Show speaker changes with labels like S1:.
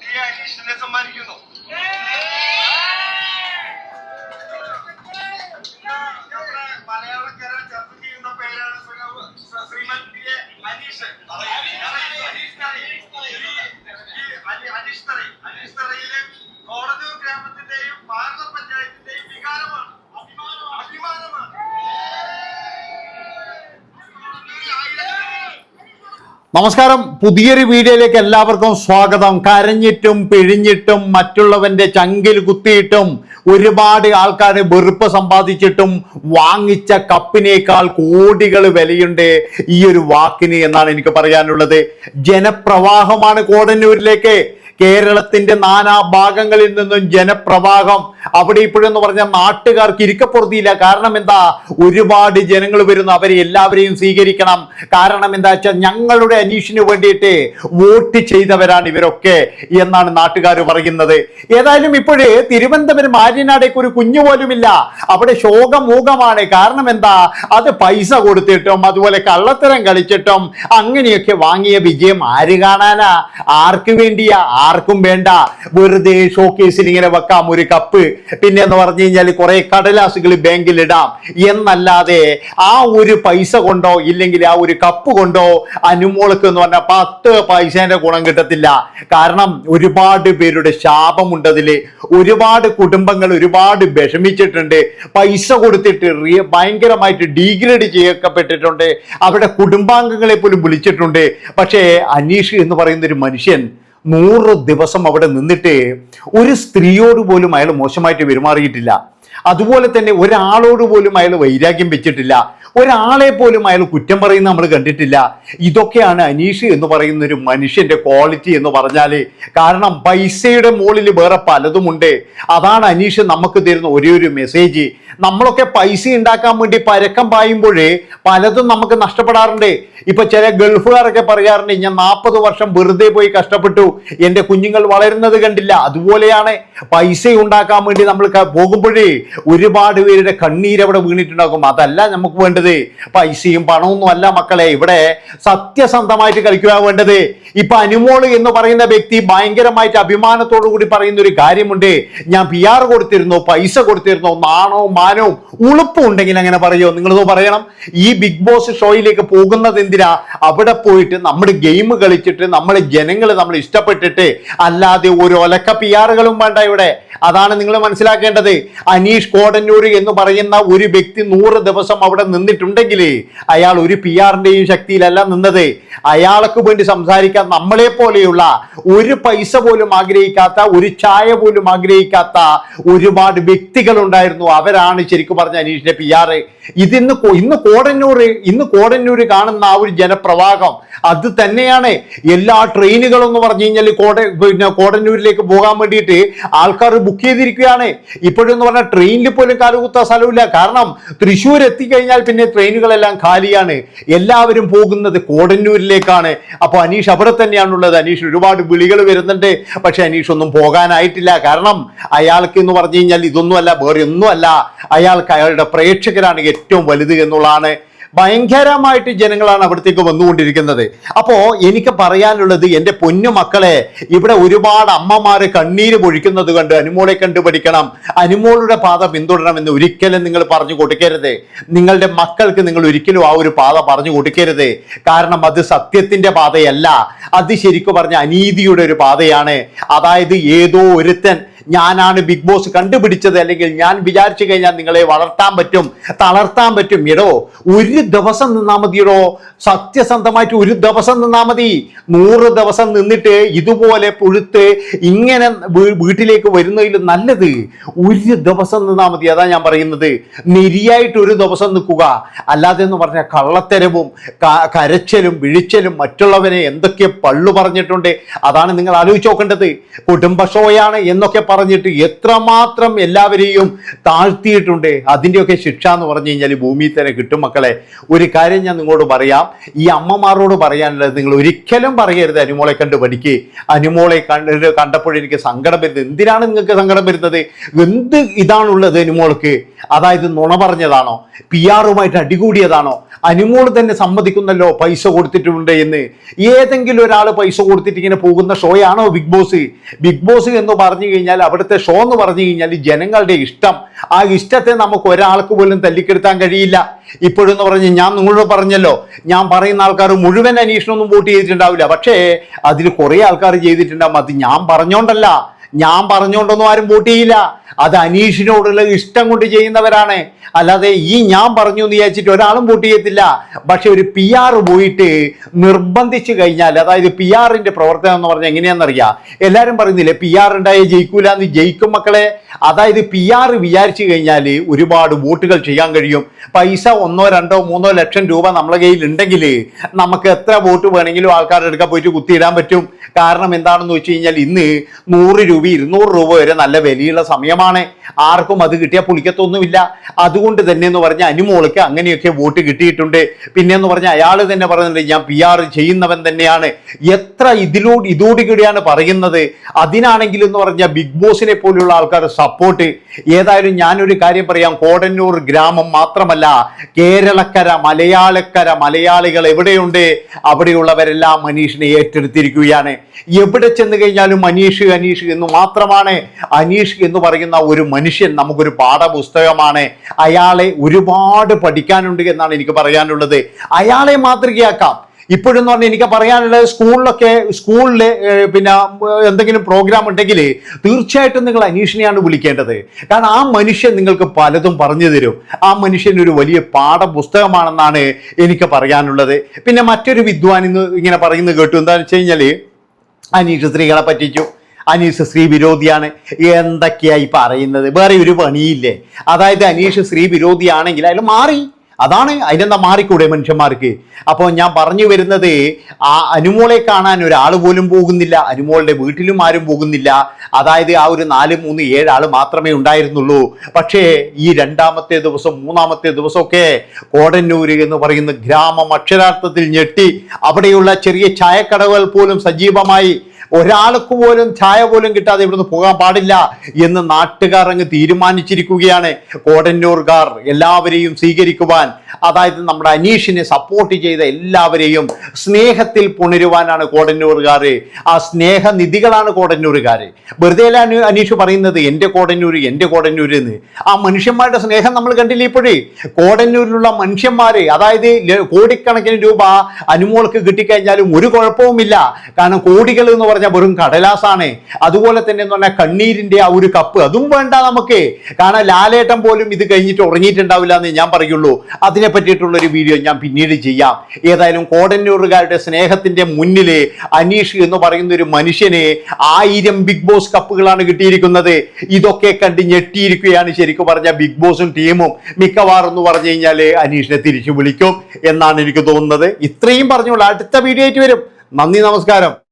S1: T അനീഷിനെ സമ്മാനിക്കുന്നു നമ്മുടെ
S2: നമസ്കാരം. പുതിയൊരു വീഡിയോയിലേക്ക് എല്ലാവർക്കും സ്വാഗതം. കരഞ്ഞിട്ടും പിഴിഞ്ഞിട്ടും മറ്റുള്ളവന്റെ ചങ്കിൽ കുത്തിയിട്ടും ഒരുപാട് ആൾക്കാർ വെറുപ്പ് സമ്പാദിച്ചിട്ടും വാങ്ങിച്ച കപ്പിനേക്കാൾ കോടികൾ വിലയുണ്ട് ഈ ഒരു വാക്കിന് എന്നാണ് എനിക്ക് പറയാനുള്ളത്. ജനപ്രവാഹമാണ് കോടന്നൂരിലേക്ക്. കേരളത്തിന്റെ നാനാ ഭാഗങ്ങളിൽ നിന്നും ജനപ്രവാഹം അവിടെ ഇപ്പോഴെന്ന് പറഞ്ഞാൽ നാട്ടുകാർക്ക് ഇരിക്കപ്പുറത്തിയില്ല കാരണം എന്താ? ഒരുപാട് ജനങ്ങൾ വരുന്നു. അവരെ എല്ലാവരെയും സ്വീകരിക്കണം. കാരണം എന്താ വെച്ചാൽ ഞങ്ങളുടെ അനീഷിന് വേണ്ടിയിട്ട് വോട്ട് ചെയ്തവരാണ് ഇവരൊക്കെ എന്നാണ് നാട്ടുകാർ പറയുന്നത്. ഏതായാലും ഇപ്പോഴേ തിരുവനന്തപുരം ആര്യനാടേക്ക് ഒരു കുഞ്ഞു പോലുമില്ല. അവിടെ ശോകമൂകമാണ്. കാരണം എന്താ? അത് പൈസ കൊടുത്തിട്ടും അതുപോലെ കള്ളത്തരം കളിച്ചിട്ടും അങ്ങനെയൊക്കെ വാങ്ങിയ വിജയം ആര് കാണാനാ? ആർക്ക് വേണ്ടിയാ? ആർക്കും വേണ്ട. വെറുതെ ഷോക്കേസിൽ ഇങ്ങനെ വെക്കാം ഒരു കപ്പ്. പിന്നെ എന്ന് പറഞ്ഞു കഴിഞ്ഞാൽ കുറെ കടലാസുകൾ ബാങ്കിൽ ഇടാം എന്നല്ലാതെ ആ ഒരു പൈസ കൊണ്ടോ ഇല്ലെങ്കിൽ ആ ഒരു കപ്പ് കൊണ്ടോ അനുമോൾക്ക് എന്ന് പറഞ്ഞാൽ പത്ത് പൈസേന്റെ ഗുണം കിട്ടത്തില്ല. കാരണം ഒരുപാട് പേരുടെ ശാപമുണ്ട് അതിൽ ഒരുപാട് കുടുംബങ്ങൾ ഒരുപാട് വിഷമിച്ചിട്ടുണ്ട്. പൈസ കൊടുത്തിട്ട് ഭയങ്കരമായിട്ട് ഡീഗ്രേഡ് ചെയ്യപ്പെട്ടിട്ടുണ്ട്. അവിടെ കുടുംബാംഗങ്ങളെ പോലും വിളിച്ചിട്ടുണ്ട്. പക്ഷേ അനീഷ് എന്ന് പറയുന്ന ഒരു മനുഷ്യൻ നൂറ് ദിവസം അവിടെ നിന്നിട്ട് ഒരു സ്ത്രീയോട് പോലും അയാൾ മോശമായിട്ട് പെരുമാറിയിട്ടില്ല. അതുപോലെ തന്നെ ഒരാളോട് പോലും അയാൾ വൈരാഗ്യം വെച്ചിട്ടില്ല. ഒരാളെ പോലും അയാൾ കുറ്റം പറയുന്ന നമ്മൾ കണ്ടിട്ടില്ല. ഇതൊക്കെയാണ് അനീഷ് എന്ന് പറയുന്ന ഒരു മനുഷ്യന്റെ ക്വാളിറ്റി എന്ന് പറഞ്ഞാൽ കാരണം പൈസയുടെ മുകളിൽ വേറെ പലതുമുണ്ട് അതാണ് അനീഷ് നമുക്ക് തരുന്ന ഒരേ ഒരു മെസ്സേജ് നമ്മളൊക്കെ പൈസ ഉണ്ടാക്കാൻ വേണ്ടി പരക്കം പായുമ്പോഴേ പലതും നമുക്ക് നഷ്ടപ്പെടാറുണ്ട്. ഇപ്പൊ ചില ഗൾഫുകാരൊക്കെ പറയാറുണ്ട് ഞാൻ നാൽപ്പത് വർഷം വെറുതെ പോയി കഷ്ടപ്പെട്ടു. എന്റെ കുഞ്ഞുങ്ങൾ വളരുന്നത് കണ്ടില്ല. അതുപോലെയാണ് പൈസ ഉണ്ടാക്കാൻ വേണ്ടി നമ്മൾ പോകുമ്പോഴേ ഒരുപാട് പേരുടെ കണ്ണീരവിടെ വീണിട്ടുണ്ടാകും. അതല്ല നമുക്ക് വേണ്ടത്. പൈസയും പണമൊന്നും അല്ല മക്കളെ. ഇവിടെ സത്യസന്ധമായിട്ട് കളിക്കുക വേണ്ടത്. ഇപ്പൊ അനുമോൾ എന്ന് പറയുന്ന വ്യക്തി ഭയങ്കരമായിട്ട് അഭിമാനത്തോടു കൂടി പറയുന്ന ഒരു കാര്യമുണ്ട്. ഞാൻ പി ആർ കൊടുത്തിരുന്നു പൈസ കൊടുത്തിരുന്നു നാണവും മാനവും ഉളുപ്പും ഉണ്ടെങ്കിൽ അങ്ങനെ പറയോ? നിങ്ങളിത് പറയണം. ഈ ബിഗ് ബോസ് ഷോയിലേക്ക് പോകുന്നത് എന്തിനാ? അവിടെ പോയിട്ട് നമ്മുടെ ഗെയിം കളിച്ചിട്ട് നമ്മളെ ജനങ്ങൾ നമ്മൾ ഇഷ്ടപ്പെട്ടിട്ട് അല്ലാതെ ഒരു ഒലക്ക പി ആറുകളും വേണ്ട ഇവിടെ. അതാണ് നിങ്ങൾ മനസ്സിലാക്കേണ്ടത്. അനീഷ് കോടന്നൂർ എന്ന് പറയുന്ന ഒരു വ്യക്തി നൂറ് ദിവസം അവിടെ നിന്നിട്ടുണ്ടെങ്കിൽ അയാൾ ഒരു പി ആറിന്റെയും ശക്തിയിലല്ല നിന്നത്. അയാൾക്ക് വേണ്ടി സംസാരിക്കാൻ നമ്മളെ പോലെയുള്ള ഒരു പൈസ പോലും ആഗ്രഹിക്കാത്ത ഒരു ചായ പോലും ആഗ്രഹിക്കാത്ത ഒരുപാട് വ്യക്തികൾ ഉണ്ടായിരുന്നു അവരാണ് ശരിക്കും പറഞ്ഞ അനീഷിന്റെ പി ആർ ഇതിന്ന് ഇന്ന് കോടന്നൂർ ഇന്ന് കോടന്നൂർ കാണുന്ന ആ ഒരു ജനപ്രവാഹം അത് തന്നെയാണ്. എല്ലാ ട്രെയിനുകളും എന്ന് പറഞ്ഞു കഴിഞ്ഞാൽ കോട പിന്നെ കോടന്നൂരിലേക്ക് പോകാൻ വേണ്ടിയിട്ട് ആൾക്കാർ ബുക്ക് ചെയ്തിരിക്കുകയാണ്. ഇപ്പോഴെന്ന് പറഞ്ഞാൽ ട്രെയിനിൽ പോലും കാലുകുത്താൻ സ്ഥലമില്ല. കാരണം തൃശ്ശൂർ എത്തിക്കഴിഞ്ഞാൽ പിന്നെ ട്രെയിനുകളെല്ലാം ഖാലിയാണ്. എല്ലാവരും പോകുന്നത് കോടന്നൂരിലേക്കാണ്. അപ്പോൾ അനീഷ് അവിടെ തന്നെയാണുള്ളത്. അനീഷ് ഒരുപാട് വിളികൾ വരുന്നുണ്ട്. പക്ഷെ അനീഷ് ഒന്നും പോകാനായിട്ടില്ല. കാരണം അയാൾക്ക് എന്ന് പറഞ്ഞു കഴിഞ്ഞാൽ ഇതൊന്നുമല്ല വേറെ ഒന്നുമല്ല അയാൾക്ക് അയാളുടെ പ്രേക്ഷകരാണ് ഏറ്റവും വലുത് എന്നുള്ളതാണ് ഭയങ്കരമായിട്ട് ജനങ്ങളാണ് അവിടത്തേക്ക് വന്നുകൊണ്ടിരിക്കുന്നത്. അപ്പോൾ എനിക്ക് പറയാനുള്ളത് എന്റെ പൊന്നു മക്കളെ ഇവിടെ ഒരുപാട് അമ്മമാര് കണ്ണീര് പൊഴിക്കുന്നത് കണ്ട് അനുമോളെ കണ്ടു പഠിക്കണം അനുമോളുടെ പാത പിന്തുടരണമെന്ന് ഒരിക്കലും നിങ്ങൾ പറഞ്ഞു കൊടുക്കരുത്. നിങ്ങളുടെ മക്കൾക്ക് നിങ്ങൾ ഒരിക്കലും ആ ഒരു പാത പറഞ്ഞു കൊടുക്കരുത്. കാരണം അത് സത്യത്തിന്റെ പാതയല്ല. അത് ശരിക്കും പറഞ്ഞ അനീതിയുടെ ഒരു പാതയാണ്. അതായത് ഏതോ ഒരുത്തൻ ഞാനാണ് ബിഗ് ബോസ് കണ്ടുപിടിച്ചത് അല്ലെങ്കിൽ ഞാൻ വിചാരിച്ചു കഴിഞ്ഞാൽ നിങ്ങളെ വളർത്താൻ പറ്റും തളർത്താൻ പറ്റും. ഇടോ ഒരു ദിവസം നിന്നാ മതിയിടോ. സത്യസന്ധമായിട്ട് ഒരു ദിവസം നിന്നാ മതി. നൂറ് ദിവസം നിന്നിട്ട് ഇതുപോലെ പുഴുത്ത് ഇങ്ങനെ വീട്ടിലേക്ക് വരുന്നതിൽ നല്ലത് ഒരു ദിവസം നിന്നാ മതി. അതാ ഞാൻ പറയുന്നത്. നിരിയായിട്ട് ഒരു ദിവസം നിൽക്കുക. അല്ലാതെ എന്ന് പറഞ്ഞാൽ കള്ളത്തരവും കരച്ചലും വിഴിച്ചലും മറ്റുള്ളവരെ എന്തൊക്കെ പള്ളു പറഞ്ഞിട്ടുണ്ട്? അതാണ് നിങ്ങൾ ആലോചിച്ച് നോക്കേണ്ടത്. കുടുംബ ഷോയാണ് എന്നൊക്കെ പറഞ്ഞിട്ട് എത്രമാത്രം എല്ലാവരെയും താഴ്ത്തിയിട്ടുണ്ട്? അതിന്റെയൊക്കെ ശിക്ഷ എന്ന് പറഞ്ഞു കഴിഞ്ഞാൽ ഭൂമിയിൽ തന്നെ കിട്ടും മക്കളെ. ഒരു കാര്യം ഞാൻ നിങ്ങളോട് പറയാം. ഈ അമ്മമാരോട് പറയാനുള്ളത് നിങ്ങൾ ഒരിക്കലും പറയരുത് അനുമോളെ കണ്ട് പഠിക്ക്. അനുമോളെ കണ്ട് കണ്ടപ്പോൾ എനിക്ക് സങ്കടം വരുന്നത്. എന്തിനാണ് നിങ്ങൾക്ക് സങ്കടം വരുന്നത്? എന്ത് ഇതാണുള്ളത് അനുമോൾക്ക്? അതായത് നുണ പറഞ്ഞതാണോ? പി ആറുമായിട്ട് അടികൂടിയതാണോ? അനുമോൾ തന്നെ സമ്മതിക്കുന്നല്ലോ പൈസ കൊടുത്തിട്ടുണ്ട് എന്ന്. ഏതെങ്കിലും ഒരാൾ പൈസ കൊടുത്തിട്ട് ഇങ്ങനെ പോകുന്ന ഷോയാണോ ബിഗ് ബോസ്? ബിഗ് ബോസ് എന്ന് പറഞ്ഞു കഴിഞ്ഞാൽ അവിടുത്തെ ഷോ എന്ന് പറഞ്ഞു കഴിഞ്ഞാൽ ജനങ്ങളുടെ ഇഷ്ടം. ആ ഇഷ്ടത്തെ നമുക്ക് ഒരാൾക്ക് പോലും തല്ലിക്കെടുത്താൻ കഴിയില്ല. ഇപ്പോഴെന്ന് പറഞ്ഞ് ഞാൻ നിങ്ങളോട് പറഞ്ഞല്ലോ ഞാൻ പറയുന്ന ആൾക്കാർ മുഴുവൻ അന്വേഷണമൊന്നും വോട്ട് ചെയ്തിട്ടുണ്ടാവില്ല. പക്ഷേ അതിൽ കുറേ ആൾക്കാർ ചെയ്തിട്ടുണ്ടാവും. അത് ഞാൻ പറഞ്ഞോണ്ടല്ല. ഞാൻ പറഞ്ഞുകൊണ്ടൊന്നും ആരും വോട്ട് ചെയ്യില്ല. അത് അനീഷിനോടുള്ള ഇഷ്ടം കൊണ്ട് ചെയ്യുന്നവരാണ്. അല്ലാതെ ഈ ഞാൻ പറഞ്ഞു എന്ന് വിചാരിച്ചിട്ട് ഒരാളും വോട്ട് ചെയ്യത്തില്ല. പക്ഷെ ഒരു പി ആർ പോയിട്ട് നിർബന്ധിച്ചു കഴിഞ്ഞാൽ അതായത് പി ആറിന്റെ പ്രവർത്തനം എന്ന് പറഞ്ഞാൽ എങ്ങനെയാണെന്നറിയാം? എല്ലാവരും പറയുന്നില്ലേ പി ആർ ഉണ്ടായ ജയിക്കൂല എന്ന് ജയിക്കും മക്കളെ. അതായത് പി ആർ വിചാരിച്ചു കഴിഞ്ഞാൽ ഒരുപാട് വോട്ടുകൾ ചെയ്യാൻ കഴിയും. പൈസ ഒന്നോ രണ്ടോ മൂന്നോ ലക്ഷം രൂപ നമ്മളെ കയ്യിൽ ഉണ്ടെങ്കിൽ നമുക്ക് എത്ര വോട്ട് വേണമെങ്കിലും ആൾക്കാരുടെ അടുക്കാൻ പോയിട്ട് കുത്തിയിടാൻ പറ്റും. കാരണം എന്താണെന്ന് വെച്ച് കഴിഞ്ഞാൽ ഇന്ന് നൂറ് രൂപ ഇരുന്നൂറ് രൂപ വരെ നല്ല വിലയുള്ള സമയമാണ്. ആർക്കും അത് കിട്ടിയാൽ പുളിക്കത്തൊന്നുമില്ല. അതുകൊണ്ട് തന്നെ എന്ന് പറഞ്ഞ അനുമോൾക്ക് അങ്ങനെയൊക്കെ വോട്ട് കിട്ടിയിട്ടുണ്ട്. പിന്നെ എന്ന് പറഞ്ഞാൽ അയാൾ തന്നെ പറയുന്നുണ്ട് ഞാൻ പി ആർ ചെയ്യുന്നവൻ തന്നെയാണ്. എത്ര ഇതിലൂടെ ഇതോടുകൂടിയാണ് പറയുന്നത്. അതിനാണെങ്കിൽ എന്ന് പറഞ്ഞ ബിഗ് ബോസിനെ പോലുള്ള ആൾക്കാർ സപ്പോർട്ട് ഏതായാലും ഞാനൊരു കാര്യം പറയാം. കോടന്നൂർ ഗ്രാമം മാത്രമല്ല കേരളക്കര മലയാളക്കര മലയാളികൾ എവിടെയുണ്ട്? അവിടെയുള്ളവരെല്ലാം മനീഷിനെ ഏറ്റെടുത്തിരിക്കുകയാണ്. എവിടെ ചെന്ന് കഴിഞ്ഞാലും മനീഷ് അനീഷ് എന്ന് മാത്രമാണ് അനീഷ് എന്ന് പറയുന്ന ഒരു മനുഷ്യൻ നമുക്കൊരു പാഠപുസ്തകമാണ്. അയാളെ ഒരുപാട് പഠിക്കാനുണ്ട് എന്നാണ് എനിക്ക് പറയാനുള്ളത്. അയാളെ മാതൃകയാക്കാം. ഇപ്പോഴെന്ന് പറഞ്ഞാൽ എനിക്ക് പറയാനുള്ളത് സ്കൂളിലൊക്കെ സ്കൂളിൽ പിന്നെ എന്തെങ്കിലും പ്രോഗ്രാം ഉണ്ടെങ്കിൽ തീർച്ചയായിട്ടും നിങ്ങൾ അനീഷിനെയാണ് വിളിക്കേണ്ടത്. കാരണം ആ മനുഷ്യൻ നിങ്ങൾക്ക് പലതും പറഞ്ഞു തരും. ആ മനുഷ്യൻ ഒരു വലിയ പാഠപുസ്തകമാണെന്നാണ് എനിക്ക് പറയാനുള്ളത്. പിന്നെ മറ്റൊരു വിദ്വാൻ ഇന്ന് ഇങ്ങനെ പറയുന്നത് കേട്ടു. എന്താണെന്ന് വെച്ച് കഴിഞ്ഞാൽ അനീഷ് സ്ത്രീകളെ പറ്റിച്ചു അനീഷ് സ്ത്രീ വിരോധിയാണ്. എന്തൊക്കെയായി പറയുന്നത്? വേറെ ഒരു പണിയില്ലേ? അതായത് അനീഷ് സ്ത്രീ വിരോധിയാണെങ്കിൽ അയാൾ മാറി. അതാണ് അതിനെന്താ മാറിക്കൂടെ മനുഷ്യന്മാർക്ക്? അപ്പോൾ ഞാൻ പറഞ്ഞു വരുന്നത് ആ അനുമോളെ കാണാൻ ഒരാൾ പോലും പോകുന്നില്ല. അനുമോളുടെ വീട്ടിലും ആരും പോകുന്നില്ല. അതായത് ആ ഒരു നാല് മൂന്ന് ഏഴ് ആൾ മാത്രമേ ഉണ്ടായിരുന്നുള്ളൂ. പക്ഷേ ഈ രണ്ടാമത്തെ ദിവസം മൂന്നാമത്തെ ദിവസമൊക്കെ കോടന്നൂർ എന്ന് പറയുന്ന ഗ്രാമം അക്ഷരാർത്ഥത്തിൽ ഞെട്ടി. അവിടെയുള്ള ചെറിയ ചായക്കടകൾ പോലും സജീവമായി ഒരാൾക്ക് പോലും ചായ പോലും കിട്ടാതെ ഇവിടുന്ന് പോകാൻ പാടില്ല എന്ന് നാട്ടുകാർ അങ്ങ് തീരുമാനിച്ചിരിക്കുകയാണ്. കോടന്നൂർകാർ എല്ലാവരെയും സ്വീകരിക്കുവാൻ അതായത് നമ്മുടെ അനീഷിനെ സപ്പോർട്ട് ചെയ്ത എല്ലാവരെയും സ്നേഹത്തിൽ പുണരുവാനാണ് കോടന്നൂർകാർ. ആ സ്നേഹനിധികളാണ് കോടന്നൂർകാർ. വെറുതെ അനീഷ് പറയുന്നത് എന്റെ കോടന്നൂർ എന്റെ കോടന്നൂർ എന്ന് ആ മനുഷ്യന്മാരുടെ സ്നേഹം നമ്മൾ കണ്ടില്ല ഇപ്പോഴേ? കോടന്നൂരിലുള്ള മനുഷ്യന്മാർ അതായത് കോടിക്കണക്കിന് രൂപ അനുമോൾക്ക് കിട്ടിക്കഴിഞ്ഞാലും ഒരു കുഴപ്പവുമില്ല. കാരണം കോടികൾ എന്ന് പറഞ്ഞാൽ വെറും കടലാസാണ്. അതുപോലെ തന്നെ എന്ന് പറഞ്ഞാൽ കണ്ണീരിന്റെ ആ ഒരു കപ്പ് അതും വേണ്ട നമുക്ക്. കാരണം ലാലേട്ടൻ പോലും ഇത് കഴിഞ്ഞിട്ട് ഉറങ്ങിയിട്ടുണ്ടാവില്ല എന്ന് ഞാൻ പറയുള്ളൂ. അതിനെ പറ്റിയിട്ടുള്ള ഒരു വീഡിയോ ഞാൻ പിന്നീട് ചെയ്യാം. ഏതായാലും കോടന്നൂറുകാരുടെ സ്നേഹത്തിന്റെ മുന്നിൽ അനീഷ് എന്ന് പറയുന്ന ഒരു മനുഷ്യന് ആയിരം ബിഗ് ബോസ് കപ്പുകളാണ് കിട്ടിയിരിക്കുന്നത്. ഇതൊക്കെ കണ്ട് ഞെട്ടിയിരിക്കുകയാണ് ശരിക്കും പറഞ്ഞ ബിഗ് ബോസും ടീമും. മിക്കവാറും എന്ന് പറഞ്ഞു കഴിഞ്ഞാൽ അനീഷിനെ തിരിച്ചു വിളിക്കും എന്നാണ് എനിക്ക് തോന്നുന്നത്. ഇത്രയും പറഞ്ഞുള്ള. അടുത്ത വീഡിയോ ആയിട്ട് വരും. നന്ദി നമസ്കാരം.